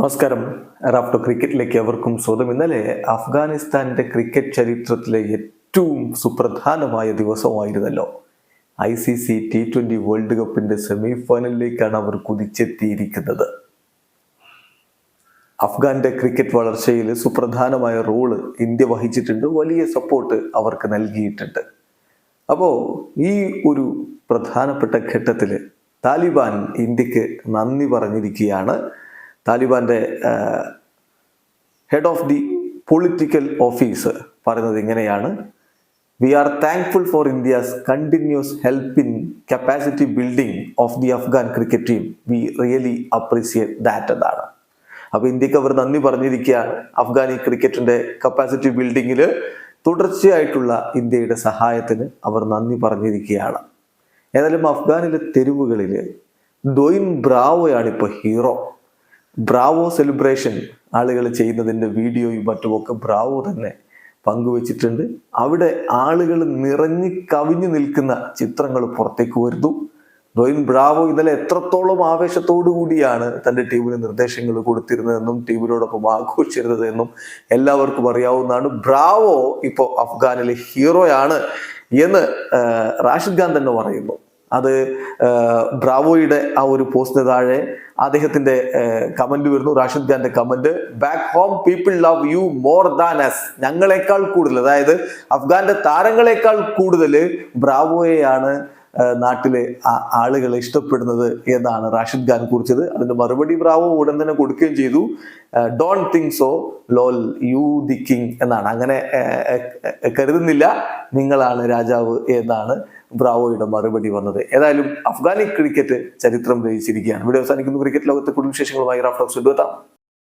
നമസ്കാരം. റാഫ്റ്റോ ക്രിക്കറ്റിലേക്ക് എവർക്കും സ്വാഗതം. ഇന്നലെ അഫ്ഗാനിസ്ഥാന്റെ ക്രിക്കറ്റ് ചരിത്രത്തിലെ ഏറ്റവും സുപ്രധാനമായ ദിവസമായിരുന്നല്ലോ. I C C T twenty world കപ്പിന്റെ സെമി ഫൈനലിലേക്കാണ് അവർ കുതിച്ചെത്തിയിരിക്കുന്നത്. അഫ്ഗാന്റെ ക്രിക്കറ്റ് വളർച്ചയിൽ സുപ്രധാനമായ റോൾ ഇന്ത്യ വഹിച്ചിട്ടുണ്ട്. വലിയ സപ്പോർട്ട് അവർക്ക് നൽകിയിട്ടുണ്ട്. അപ്പോൾ ഈ ഒരു പ്രധാനപ്പെട്ട ഘട്ടത്തിൽ താലിബാൻ ഇന്ത്യയ്ക്ക് നന്ദി പറഞ്ഞിരിക്കുകയാണ്. താലിബാന്റെ head of the political office പറയുന്നത് ഇങ്ങനെയാണ്. We are thankful for India's continuous help in capacity building of the Afghan cricket team we really appreciate that എന്നാണ്. അപ്പോൾ ഇന്ത്യയ്ക്ക് അവർ നന്ദി പറഞ്ഞിരിക്കുകയാണ് അഫ്ഗാനി ക്രിക്കറ്റിന്റെ കപ്പാസിറ്റി ബിൽഡിങ്ങിൽ തുടർച്ചയായിട്ടുള്ള ഇന്ത്യയുടെ സഹായത്തിന് അവർ നന്ദി പറഞ്ഞിരിക്കുകയാണ്. ഏതായാലും അഫ്ഗാനിലെ തെരുവുകളിൽ ഡൊയിൻ ബ്രാവോയാണ് ഇപ്പോൾ ഹീറോ ബ്രാവോ സെലിബ്രേഷൻ ആളുകൾ ചെയ്യുന്നതിന്റെ വീഡിയോയും മറ്റുമൊക്കെ ബ്രാവോ തന്നെ പങ്കുവച്ചിട്ടുണ്ട്. അവിടെ ആളുകൾ നിറഞ്ഞു കവിഞ്ഞു നിൽക്കുന്ന ചിത്രങ്ങൾ പുറത്തേക്ക് വരുന്നു. ഡോയിൻ ബ്രാവോ ഇന്നലെ എത്രത്തോളം ആവേശത്തോടു കൂടിയാണ് തന്റെ ടീമിന് നിർദ്ദേശങ്ങൾ കൊടുത്തിരുന്നതെന്നും ടീമിനോടൊപ്പം ആഘോഷിച്ചിരുന്നതെന്നും എല്ലാവർക്കും അറിയാവുന്നതാണ്. ബ്രാവോ ഇപ്പോൾ അഫ്ഗാനിലെ ഹീറോയാണ് എന്ന് റാഷിദ് ഖാൻ തന്നെ പറയുന്നു. അത് ബ്രാവോയുടെ ആ ഒരു പോസ്റ്റിന് താഴെ അദ്ദേഹത്തിന്റെ കമന്റ് വരുന്നു. റാഷിദ് ഖാന്റെ comment back home people love you more than us ഞങ്ങളെക്കാൾ കൂടുതൽ അതായത് അഫ്ഗാന്റെ താരങ്ങളെക്കാൾ കൂടുതൽ ബ്രാവോയെയാണ് നാട്ടിലെ ആളുകളെ ഇഷ്ടപ്പെടുന്നത് എന്നാണ് റാഷിദ് ഖാൻ കുറിച്ചത്. അതിന്റെ മറുപടി ബ്രാവോ ഉടൻ തന്നെ കൊടുക്കുകയും ചെയ്തു. Don't think so lol you the king എന്നാണ്. അങ്ങനെ കരുതുന്നില്ല നിങ്ങളാണ് രാജാവ് എന്നാണ് ബ്രാവോയുടെ മറുപടി വന്നത്. ഏതായാലും അഫ്ഗാനി ക്രിക്കറ്റ് ചരിത്രം രചിച്ചിരിക്കുകയാണ്. ഇവിടെ അവസാനിക്കുന്ന. ക്രിക്കറ്റ് ലോകത്തെ കുടുംബ വിശേഷങ്ങളുമായി റാഫ്റ്റോക്സ് എത്താം.